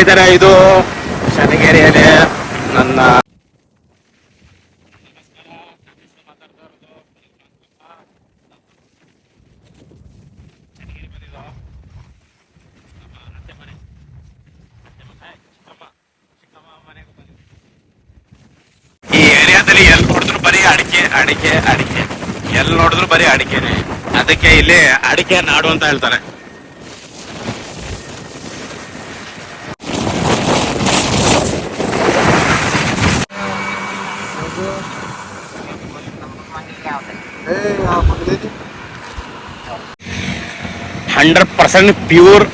ಸ್ನೇಹಿತರೆ ಇದು ಶನಿಗೇರಿಯಲ್ಲಿ ನನ್ನ ಈ ಏರಿಯಾದಲ್ಲಿ ಎಲ್ಲಿ ನೋಡಿದ್ರು ಬರೀ ಅಡಿಕೆ ಅಡಿಕೆ ಅಡಿಕೆ. ಎಲ್ಲಿ ನೋಡಿದ್ರು ಬರೀ ಅಡಿಕೆನೆ. ಅದಕ್ಕೆ ಇಲ್ಲಿ ಅಡಿಕೆ ನಾಡು ಅಂತ ಹೇಳ್ತಾರೆ. ಹಂಡ್ರೆಡ್ ಪರ್ಸೆಂಟ್ ಪ್ಯೂರ್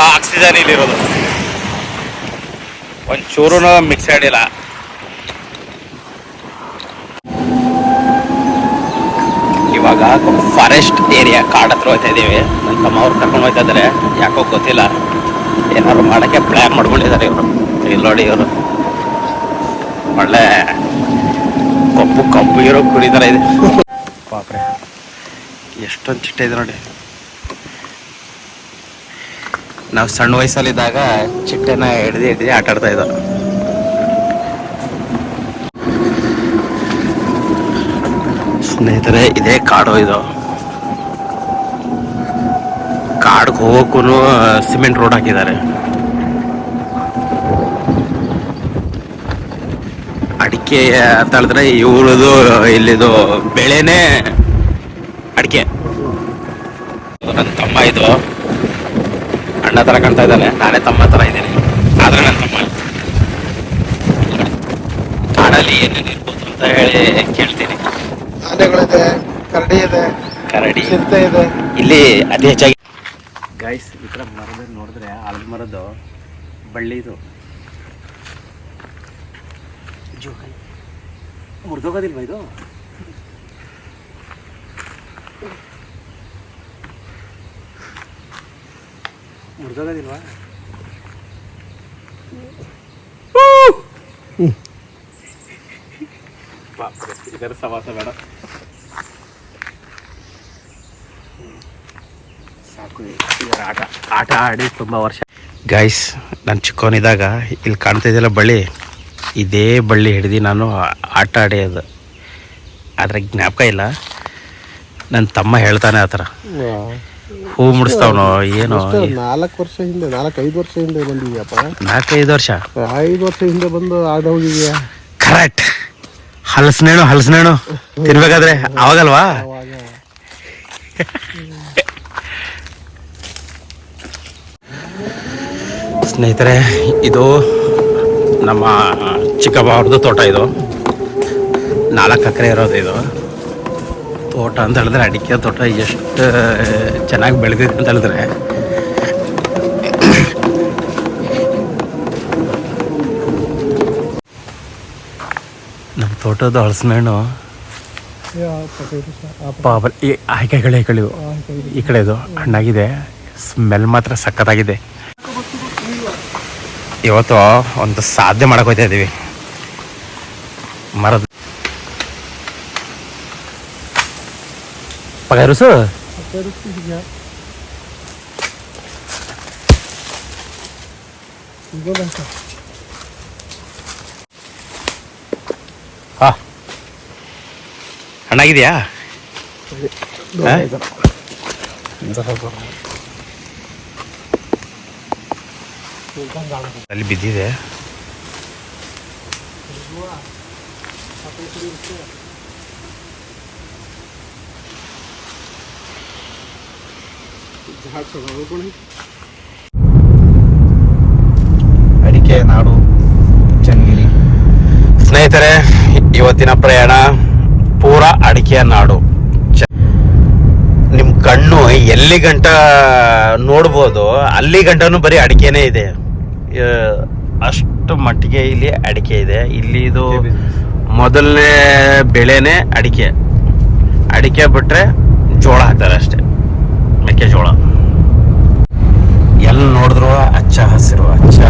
ಆಕ್ಸಿಜನ್ ಇಲ್ಲಿರೋದು. ಒಂಚೂರು ಮಿಕ್ಸ್ ಇಲ್ಲ ಇವಾಗ ಫಾರೆಸ್ಟ್ ಏರಿಯಾ ಕಾಡ್ ಹತ್ರ ಹೋಗ್ತಾ ಇದ್ದೀವಿ. ನನ್ನ ತಮ್ಮ ಅವ್ರು ಕರ್ಕೊಂಡು ಹೋಯ್ತಾ ಇದ್ದಾರೆ ಯಾಕೋ ಗೊತ್ತಿಲ್ಲ. ಏನಾದ್ರು ಮಾಡಕ್ಕೆ ಪ್ಲ್ಯಾನ್ ಮಾಡ್ಕೊಂಡಿದ್ದಾರೆ ಇವರು. ಇಲ್ಲಿ ನೋಡಿ ಇವರು. ಒಳ್ಳೆ ಕಬ್ಬು ಕಪ್ಪು ಇರೋ ಕುರಿ ಇದೆ. ಪಾಪ್ರೆ, ಎಷ್ಟೊಂದು ಚಿಟ್ಟೆ ಇದೆ ನೋಡಿ. ನಾವು ಸಣ್ಣ ವಯಸ್ಸಲ್ಲಿದ್ದಾಗ ಚಿಟ್ಟೆನ ಹಿಡ್ದು ಹಿಡ್ದು ಆಟ ಆಡ್ತಾ ಇದ್ದ. ಸ್ನೇಹಿತರೆ, ಇದೇ ಕಾಡು ಇದು. ಕಾಡ್ಗೆ ಹೋಗೋಕ್ಕೂ ಸಿಮೆಂಟ್ ರೋಡ್ ಹಾಕಿದ್ದಾರೆ. ಅಡಿಕೆ ಅಂತ ಹೇಳಿದ್ರೆ ಇವ್ರದ್ದು ಇಲ್ಲಿದು ಬೆಳೆನೇ ಅಡಿಕೆ. ನನ್ನ ತಮ್ಮ ಇದು ಅಣ್ಣ ತರ ಕಾಣ್ತಾ ಇದ್ದಾನೆ. ನಾನೇ ತಮ್ಮ ತರ ಇದ್ದೀನಿ. ಆದ್ರೆ ನನ್ನ ತಮ್ಮ ಕಾಡಲ್ಲಿ ಏನೇನು ಇರ್ಬೋದು ಅಂತ ಹೇಳಿ ಕೇಳ್ತೀನಿ. ಆನೆಗಳಿದೆ ಕರಡಿ ಇದೆ ಕರಡಿ. ಇದೆ. ಇಲ್ಲಿ ಅತಿ ಹೆಚ್ಚಾಗಿ ಗೈಸ್ ಈ ಥರ ಮರದ ನೋಡಿದ್ರೆ ಆಲದ ಮರದ್ದು ಬಳ್ಳಿ ಇದು. ಮುರಿದೋಗೋದಿಲ್ವಾ ಇದು? ಮುರಿದೋಗೋದಿಲ್ವಾ ಇದರ ಸವಾಸ ಬೇಡ. ಸಾಕು ಇದರ ಆಟ. ಆಟ ಆಡಿ ತುಂಬ ವರ್ಷ. ಗೈಸ್ ನಾನು ಚಿಕ್ಕವನಿದ್ದಾಗ ಇಲ್ಲಿ ಕಾಣ್ತಾ ಇದೆಯಲ್ಲ ಬಳ್ಳಿ? ಇದೇ ಬಳ್ಳಿ ಹಿಡಿದು ನಾನು ಆಟ ಆಡಿಯೋದು. ಆದರೆ ಜ್ಞಾಪಕ ಇಲ್ಲ. ನನ್ನ ತಮ್ಮ ಹೇಳ್ತಾನೆ ಆ ಥರ. ಹೂ ಮುಡಿಸ್ತಾವನು ಏನು ನಾಲ್ಕು ವರ್ಷ ಹಿಂದೆ ನಾಲ್ಕು ಐದು ವರ್ಷ ಹಿಂದೆ ಬಂದಿದ್ಯಪ್ಪ. ನಾಲ್ಕೈದು ವರ್ಷ? ಐದು ವರ್ಷ ಹಿಂದೆ ಬಂದು ಆಡ ಹೋಗಿದ್ಯಾ ಕರೆಕ್ಟ್. ಹಲಸಿನೇಣು ಹಲಸಿನೇಣು. ತಿನ್ಬೇಕಾದ್ರೆ ಅವಾಗಲ್ವಾ? ಅವಾಗ. ಸ್ನೇಹಿತರೆ ಇದು ನಮ್ಮ ಚಿಕ್ಕಪ್ಪ ಅವ್ರದ್ದು ತೋಟ ಇದು. ನಾಲ್ಕು ಎಕರೆ ಇರೋದು ಇದು. ತೋಟ ಅಂತ ಹೇಳಿದ್ರೆ ಅಡಿಕೆ ತೋಟ ಎಷ್ಟು ಚೆನ್ನಾಗಿ ಬೆಳೆದಿದೆ ಅಂತ ಹೇಳಿದ್ರೆ. ನಮ್ಮ ತೋಟದ ಹಳಸಿನಣ್ಣು ಪಾಪ ಈ ಆಯ್ಕೆಗಳು ಆಯ್ಕೆಗಳು ಈ ಕಡೆ ಇದು ಹಣ್ಣಾಗಿದೆ. ಸ್ಮೆಲ್ ಮಾತ್ರ ಸಖತ್ತಾಗಿದೆ. ಇವತ್ತು ಒಂದು ಸಾಧ್ಯ ಮಾಡೋಕೆ ಹೋಗ್ತಾ ಇದೀವಿ. ಮರದ ಪಗಾರುಸು ಹಾ ಹಣ್ಣಾಗಿದೆಯಾ ಹಾ? ಅಲ್ಲಿ ಬಿದ್ದಿದೆ ಅಡಿಕೆ, ನಾಡು ಚನ್ನಗಿರಿ ಸ್ನೇಹಿತರೆ, ಇವತ್ತಿನ ಪ್ರಯಾಣ ಪೂರ ಅಡಿಕೆಯ ನಾಡು. ನಿಮ್ ಕಣ್ಣು ಎಲ್ಲಿ ಗಂಟ ನೋಡ್ಬೋದು, ಅಲ್ಲಿ ಗಂಟನು ಬರೀ ಅಡಿಕೆನೇ ಇದೆ. ಅಷ್ಟು ಮಟ್ಟಿಗೆ ಇಲ್ಲಿ ಅಡಿಕೆ ಇದೆ. ಇಲ್ಲಿ ಇದು ಮೊದಲನೇ ಬೆಳೆನೇ ಅಡಿಕೆ. ಅಡಿಕೆ ಬಿಟ್ರೆ ಜೋಳ ಹಾಕ್ತಾರೆ ಅಷ್ಟೇ. ಮೆಕ್ಕೆಜೋಳ. ಎಲ್ಲಿ ನೋಡಿದ್ರು ಹಚ್ಚ ಹಸಿರು ಹಚ್ಚ